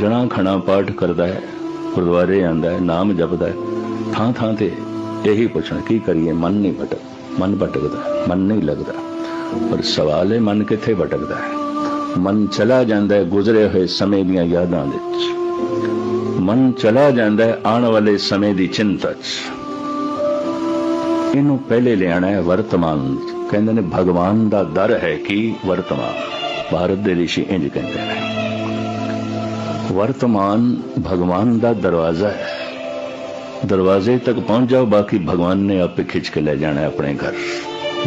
ਜਣਾ ਖਣਾ ਪਾਠ ਕਰਦਾ ਹੈ, ਗੁਰਦੁਆਰੇ ਆਂਦਾ ਹੈ, ਨਾਮ ਜਪਦਾ ਹੈ। ਥਾਂ ਥਾਂ ਤੇ ਇਹੀ ਪੁੱਛਣਾ, ਕੀ ਕਰੀਏ? ਮਨ ਨਹੀਂ ਭਟਕ ਮਨ ਭਟਕਦਾ, ਮਨ ਨਹੀਂ ਲੱਗਦਾ। ਪਰ ਸਵਾਲ ਹੈ ਮਨ ਕਿੱਥੇ ਭਟਕਦਾ ਹੈ? ਮਨ ਚਲਾ ਜਾਂਦਾ ਹੈ ਗੁਜ਼ਰੇ ਹੋਏ ਸਮੇਂ ਦੀਆਂ ਯਾਦਾਂ ਵਿੱਚ। ਮਨ ਚਲਾ ਜਾਂਦਾ ਹੈ ਆਉਣ ਵਾਲੇ ਸਮੇਂ ਦੀ ਚਿੰਤਾ 'ਚ ਇਹਨੂੰ ਪਹਿਲੇ ਲਿਆਣਾ ਹੈ ਵਰਤਮਾਨ। ਕਹਿੰਦੇ ਨੇ, ਭਗਵਾਨ ਦਾ ਦਰ ਹੈ ਕਿ ਵਰਤਮਾਨ। ਭਾਰਤ ਦੇ ਰਿਸ਼ੀ ਇੰਜ ਕਹਿੰਦੇ ਨੇ। ਵਰਤਮਾਨ ਭਗਵਾਨ ਦਾ ਦਰਵਾਜ਼ਾ ਹੈ। ਦਰਵਾਜ਼ੇ ਤੱਕ ਪਹੁੰਚ ਜਾਓ, ਬਾਕੀ ਭਗਵਾਨ ਨੇ ਆਪੇ ਖਿੱਚ ਕੇ ਲੈ ਜਾਣਾ ਹੈ ਆਪਣੇ ਘਰ।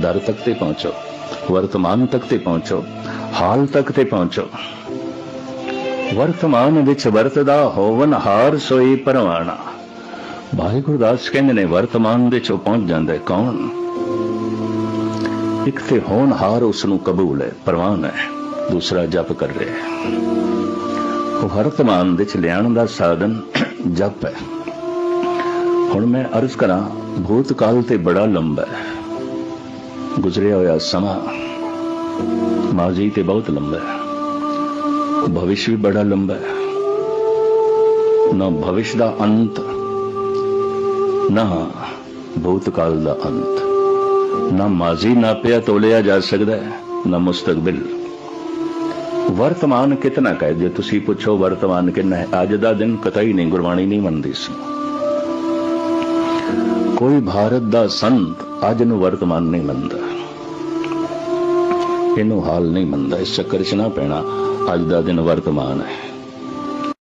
ਦਰ ਤੱਕ ਤੇ ਪਹੁੰਚੋ, ਵਰਤਮਾਨ ਤੱਕ ਤੇ ਪਹੁੰਚੋ, ਹਾਲ ਤੱਕ ਤੇ ਪਹੁੰਚੋ। ਵਰਤਮਾਨ ਵਿੱਚ ਵਰਤਦਾ ਹੋਵਨ ਹਾਰ ਸੋਈ ਪਰਵਾਣਾ। ਭਾਈ ਗੁਰਦਾਸ ਕਹਿੰਦੇ ਨੇ, ਵਰਤਮਾਨ ਵਿੱਚ ਉਹ ਪਹੁੰਚ ਜਾਂਦਾ ਹੈ। ਕੌਣ? ਇੱਕ ਤੇ ਹੋਣਹਾਰ ਉਸ ਨੂੰ ਕਬੂਲ ਹੈ, ਪ੍ਰਵਾਨ ਹੈ, ਦੂਸਰਾ ਜਪ ਕਰ ਰਿਹਾ ਹੈ। ਵਰਤਮਾਨ ਵਿੱਚ ਲਿਆਉਣ ਦਾ ਸਾਧਨ ਜਪ ਹੈ। ਹੁਣ ਮੈਂ ਅਰਜ਼ ਕਰਾਂ, ਭੂਤਕਾਲ ਤੇ ਬੜਾ ਲੰਬਾ ਹੈ। ਗੁਜ਼ਰਿਆ ਹੋਇਆ ਸਮਾਂ ਮਾਜ਼ੀ ਤੇ ਬਹੁਤ ਲੰਬਾ ਹੈ। ਭਵਿਸ਼ ਵੀ ਬੜਾ ਲੰਬਾ ਹੈ। ਨਾ ਭਵਿਸ਼ ਦਾ ਅੰਤ, ਨਾ ਭੂਤਕਾਲ ਦਾ ਅੰਤ। ਨਾ ਮਾਜ਼ੀ ਨਾਪਿਆ ਤੋਲਿਆ ਜਾ ਸਕਦਾ ਹੈ, ਨਾ ਮੁਸਤਕਬਲ। ਵਰਤਮਾਨ ਕਿਤਨਾ ਕਹੇ, ਜੇ ਤੁਸੀਂ ਪੁੱਛੋ ਵਰਤਮਾਨ ਕਿੰਨਾ ਹੈ, ਅੱਜ ਦਾ ਦਿਨ ਕਤਈ ਨਹੀਂ, ਗੁਰਬਾਣੀ ਨਹੀਂ ਮੰਨਦੀ ਸੀ। ਕੋਈ ਭਾਰਤ ਦਾ ਸੰਤ ਅੱਜ ਨੂੰ ਵਰਤਮਾਨ ਨਹੀਂ ਮੰਨਦਾ। ਇਹਨੂੰ ਹਾਲ ਨਹੀਂ ਮੰਨਦਾ, ਇਸ ਚੱਕਰ 'ਚ ਨਾ ਪੈਣਾ, ਅੱਜ ਦਾ ਦਿਨ ਵਰਤਮਾਨ ਹੈ।